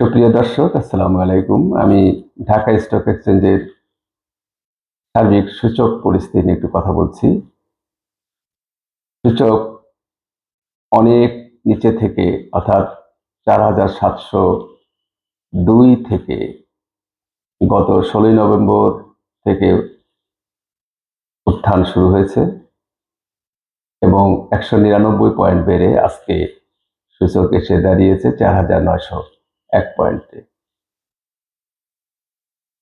সুপ্রিয় দর্শক, আসসালামু আলাইকুম। আমি ঢাকা স্টক এক্সচেঞ্জের সার্বিক সূচক পরিস্থিতি নিয়ে একটু কথা বলছি। সূচক অনেক নিচে থেকে, অর্থাৎ চার হাজার সাতশো দুই থেকে গত ষোলোই নভেম্বর থেকে উত্থান শুরু হয়েছে এবং একশো নিরানব্বই পয়েন্ট বেড়ে আজকে সূচক এসে দাঁড়িয়েছে চার হাজার নয়শো। এক পয়েন্টে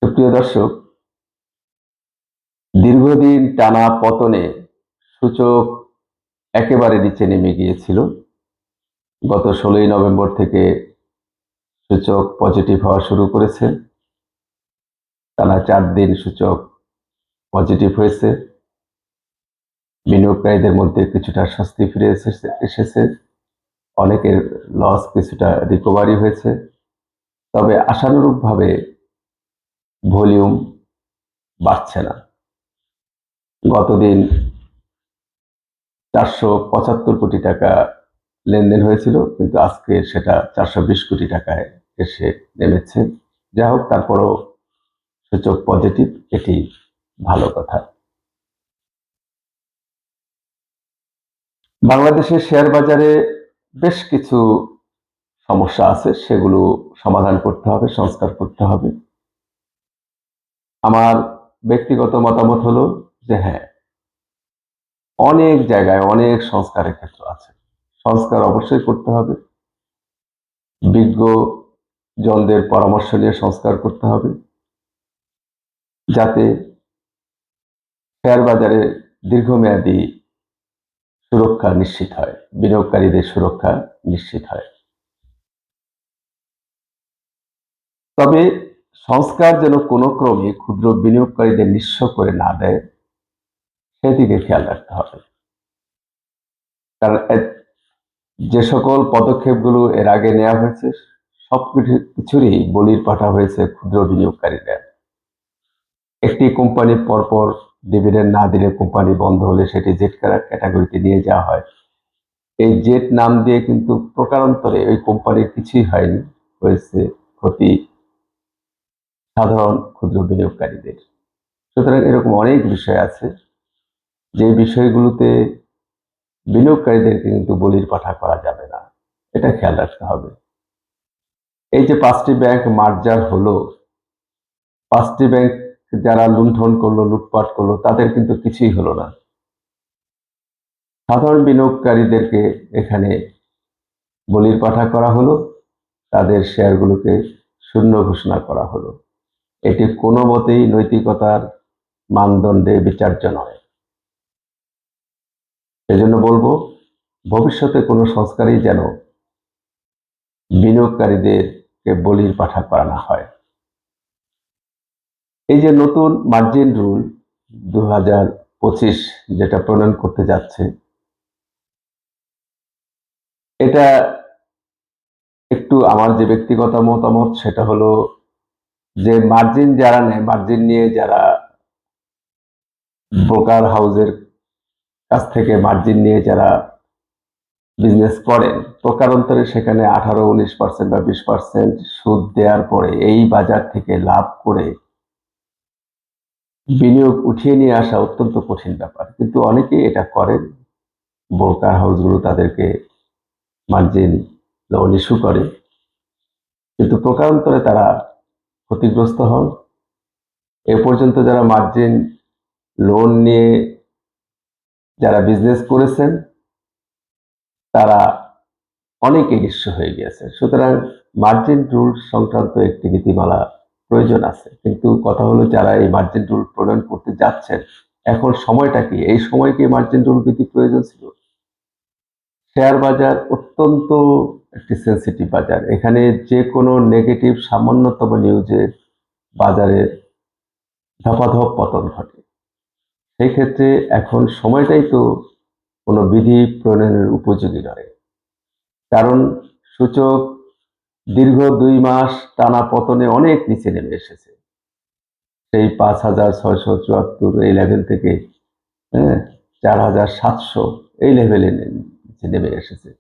সুপ্রিয় দর্শক, দীর্ঘদিন টানা পতনে সূচক একেবারে নিচে নেমে গিয়েছিল। গত ষোলোই নভেম্বর থেকে সূচক পজিটিভ হওয়া শুরু করেছে। টানা চার দিন সূচক পজিটিভ হয়েছে। বিনিয়োগকারীদের মধ্যে কিছুটা স্বস্তি ফিরে এসেছে অনেকের লস কিছুটা রিকভারি হয়েছে। তবে আশানুরূপভাবে ভলিউম বাড়ছে না। গতদিন চারশো পঁচাত্তর কোটি টাকা লেনদেন হয়েছিল, কিন্তু আজকে সেটা চারশো বিশ কোটি টাকায় এসে নেমেছে। যা হোক, তারপরও সূচক পজিটিভ, এটি ভালো কথা। বাংলাদেশের শেয়ার বাজারে বেশ কিছু সমস্যা আছে, সেগুলো সমাধান করতে হবে, সংস্কার করতে হবে। আমার ব্যক্তিগত মতামত হলো যে হ্যাঁ অনেক জায়গায় অনেক সংস্কারের ক্ষেত্র আছে। সংস্কার অবশ্যই করতে হবে। বিজ্ঞ জনদের পরামর্শ নিয়ে সংস্কার করতে হবে। যাতে শেয়ার বাজারে দীর্ঘমেয়াদী সুরক্ষা নিশ্চিত হয়, বিনিয়োগকারীদের সুরক্ষা নিশ্চিত হয়। তবে সংস্কার যেন কোনো ক্রমে ক্ষুদ্র বিনিয়োগকারীদের নিঃস্ব করে না দেয়, সেদিকে খেয়াল রাখতে হবে। কারণ যে সকল পদক্ষেপগুলো এর আগে নেওয়া হয়েছে, সব কিছুরই বলির পাঠা হয়েছে ক্ষুদ্র বিনিয়োগকারীরা একটি কোম্পানি পরপর ডিভিডেন্ড না দিলে কোম্পানি বন্ধ হলে সেটি জেট ক্যাটাগরিতে নিয়ে যাওয়া হয়। এই জেট নাম দিয়ে কিন্তু প্রকারান্তরে ওই কোম্পানির কিছুই হয়নি, হয়েছে ক্ষতি সাধারণ ক্ষুদ্র বিনিয়োগকারীদের। সুতরাং এরকম অনেক বিষয় আছে, যে বিষয়গুলোতে বিনিয়োগকারীদেরকে কিন্তু বলির পাঠা করা যাবে না। এটা খেয়াল রাখতে হবে। এই যে পাঁচটি ব্যাংক মার্জার হলো, পাঁচটি ব্যাংক যারা লুণ্ঠন করল, লুটপাট করল, তাদের কিন্তু কিছুই হলো না। সাধারণ বিনিয়োগকারীদেরকে এখানে বলির পাঠা করা হলো, তাদের শেয়ারগুলোকে শূন্য ঘোষণা করা হলো। এটি কোনো মতেই নৈতিকতার মানদণ্ডে বিচার্য নয়। এজন্য বলব, ভবিষ্যতে কোনো সংস্কারই যেন বিনিয়োগকারীদেরকে বলির পাঠা করা না হয়। এই যে নতুন মার্জিন রুল দু হাজার পঁচিশ যেটা প্রণয়ন করতে যাচ্ছে, এটা একটু আমার যে ব্যক্তিগত মতামত সেটা হলো যে মার্জিন যারা নেয় মার্জিন নিয়ে যারা ব্রোকার হাউসের কাছ থেকে মার্জিন নিয়ে যারা বিজনেস করেন প্রকারান্তরে সেখানে আঠারো উনিশ পার্সেন্ট বা বিশ পার্সেন্ট সুদ দেওয়ার পরে এই বাজার থেকে লাভ করে বিনিয়োগ উঠিয়ে নিয়ে আসা অত্যন্ত কঠিন ব্যাপার। কিন্তু অনেকেই এটা করেন ব্রোকার হাউসগুলো তাদেরকে মার্জিন লোন ইস্যু করে। কিন্তু প্রকারান্তরে তারা ক্ষতিগ্রস্ত হন। এ পর্যন্ত যারা মার্জিন লোন নিয়ে যারা বিজনেস করেছেন, তারা অনেকে নিঃস্ব হয়ে গিয়েছে। সুতরাং মার্জিন রুল সংক্রান্ত একটি নীতিমালা প্রয়োজন আছে। কিন্তু কথা হলো, যারা এই মার্জিন রুল প্রণয়ন করতে যাচ্ছেন, এখন সময়টা কি? এই সময় কি মার্জিন রুল বিধি প্রয়োজন ছিল? শেয়ার বাজার অত্যন্ত একটি সেন্সিটিভ বাজার। এখানে যে কোনো নেগেটিভ সামান্যতম নিউজে বাজারে ধপাধপ পতন ঘটে। সেই ক্ষেত্রে এখন সময়টাই তো কোনো বিধি প্রণয়নের উপযোগী নয়। কারণ সূচক দীর্ঘ দুই মাস টানা পতনে অনেক নিচে নেমে এসেছে। সেই পাঁচ হাজার ছয়শো চুয়াত্তর এই লেভেল থেকে হ্যাঁ চার হাজার সাতশো এই লেভেলে নিচে নেমে এসেছে।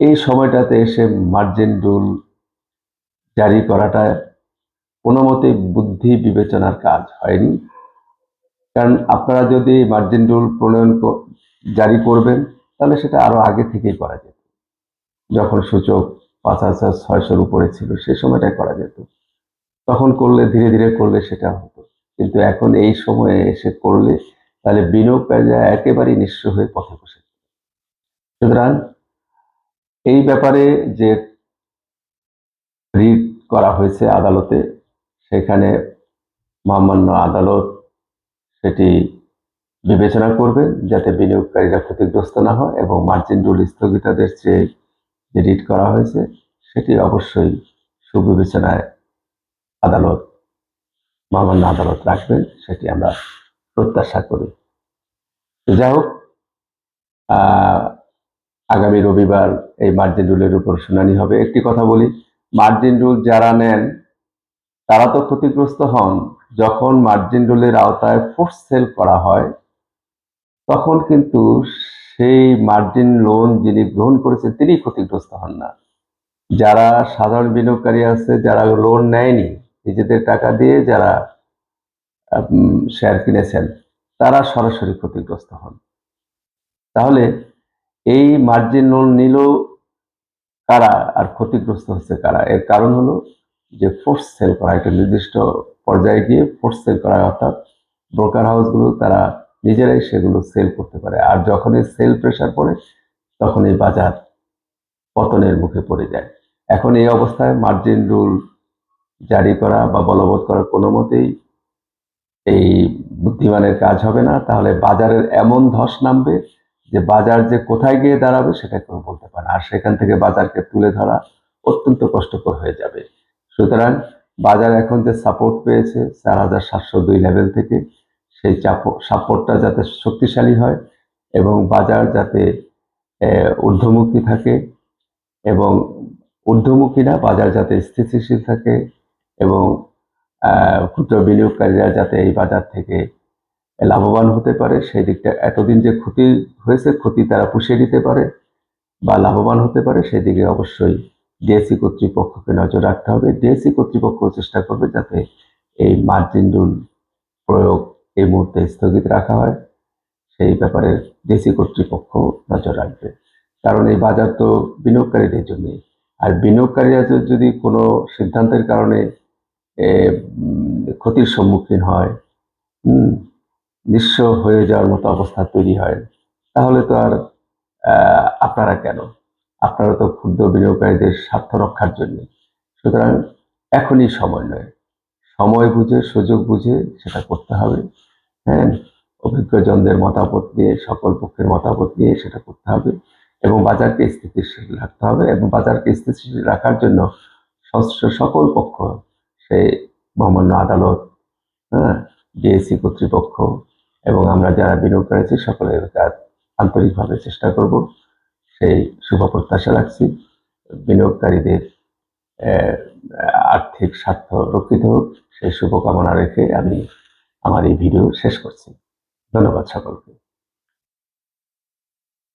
এই সময়টাতে এসে মার্জিন রুল জারি করাটা কোনো মতে বুদ্ধি বিবেচনার কাজ হয়নি। কারণ আপনারা যদি মার্জিন রুল প্রণয়ন জারি করবেন, তাহলে সেটা আরও আগে থেকেই করা যেত। যখন সূচক পাঁচ হাজার ছয়শোর উপরে ছিল, সে সময়টাই করা যেত। তখন করলে, ধীরে ধীরে করলে সেটা হতো। কিন্তু এখন এই সময়ে এসে করলে, তাহলে বিনিয়োগকারীরা একেবারেই নিঃস্ব হয়ে পথে বসে। সুতরাং এই ব্যাপারে যে রিট করা হয়েছে আদালতে, সেখানে মহামান্য আদালত সেটি বিবেচনা করবে যাতে বিনিয়োগকারীরা ক্ষতিগ্রস্ত না হয় এবং মার্জিন রুল স্থগিতাদের চেয়ে যে রিট করা হয়েছে, সেটি অবশ্যই সুবিবেচনায় আদালত, মহামান্য আদালত রাখবেন, সেটি আমরা প্রত্যাশা করি। যাই হোক আগামী রবিবার এই মার্জিন রুলের উপর শুনানি হবে। একটি কথা বলি মার্জিন রুল যারা নেন, তারা তো ক্ষতিগ্রস্ত হন। যখন মার্জিন রুলের আওতায় ফোর্স সেল করা হয়, তখন কিন্তু সেই মার্জিন লোন যিনি গ্রহণ করেছেন তিনি ক্ষতিগ্রস্ত হন না। যারা সাধারণ বিনিয়োগকারী আছে, যারা লোন নেয়নি, নিজেদের টাকা দিয়ে যারা শেয়ার কিনেছেন, তারা সরাসরি ক্ষতিগ্রস্ত হন। তাহলে এই মার্জিন লোন নিল কারা আর ক্ষতিগ্রস্ত হচ্ছে কারা? এর কারণ হলো যে ফোর্স সেল করা, একটা নির্দিষ্ট পর্যায়ে গিয়ে ফোর্স সেল করা, অর্থাৎ ব্রোকার হাউসগুলো তারা নিজেরাই সেগুলো সেল করতে পারে। আর যখনই সেল প্রেশার পড়ে তখনই বাজার পতনের মুখে পড়ে যায়। এখন এই অবস্থায় মার্জিন রুল জারি করা বা বলবৎ করা কোনো মতেই এই বুদ্ধিমানের কাজ হবে না। তাহলে বাজারের এমন ধস নামবে যে বাজার যে কোথায় গিয়ে দাঁড়াবে সেটা কেউ বলতে পারে। আর সেখান থেকে বাজারকে তুলে ধরা অত্যন্ত কষ্টকর হয়ে যাবে সুতরাং বাজার এখন যে সাপোর্ট পেয়েছে চার হাজার সাতশো দুই লেভেল থেকে, সেই সাপোর্টটা যাতে শক্তিশালী হয় এবং বাজার যাতে ঊর্ধ্বমুখী থাকে এবং ঊর্ধ্বমুখী না, বাজার যাতে স্থিতিশীল থাকে এবং ক্ষুদ্র বিনিয়োগকারীরা যাতে এই বাজার থেকে লাভবান হতে পারে, সেই দিকটা এতদিন যে ক্ষতি হয়েছে, ক্ষতি তারা পুষিয়ে দিতে পারে বা লাভবান হতে পারে সেদিকে অবশ্যই ডিএসসি কর্তৃপক্ষকে নজর রাখতে হবে। ডিএসসি কর্তৃপক্ষ চেষ্টা করবে যাতে এই মার্জিন রুল প্রয়োগ এই মুহূর্তে স্থগিত রাখা হয়। সেই ব্যাপারে ডিএসসি কর্তৃপক্ষ নজর রাখবে। কারণ এই বাজার তো বিনিয়োগকারীদের জন্য। আর বিনিয়োগকারীরা যদি- কোনো সিদ্ধান্তের কারণে ক্ষতির সম্মুখীন হয় নিঃস্ব হয়ে যাওয়ার মতো অবস্থা তৈরি হয়। তাহলে তো আর আপনারা কেন? আপনারা তো ক্ষুদ্র বিনিয়োগকারীদের স্বার্থ রক্ষার জন্য। সুতরাং এখনই সময় নয়। সময় বুঝে, সুযোগ বুঝে সেটা করতে হবে। হ্যাঁ অভিজ্ঞজনদের মতামত নিয়ে, সকল পক্ষের মতামত নিয়ে সেটা করতে হবে এবং বাজারকে স্থিতিশীল রাখতে হবে এবং বাজারকে স্থিতিশীল রাখার জন্য সংশ্লিষ্ট সকল পক্ষ সেই মহামান্য আদালত হ্যাঁ ডিএসসি কর্তৃপক্ষ এবং আমরা যারা বিনিয়োগ করেছি, সকলের কাজ আন্তরিকভাবে চেষ্টা করব। সেই শুভ প্রত্যাশা রাখছি। বিনিয়োগকারীদের আর্থিক স্বার্থ রক্ষিত হোক। সেই শুভকামনা রেখে আমি আমার এই ভিডিও শেষ করছি। ধন্যবাদ সকলকে।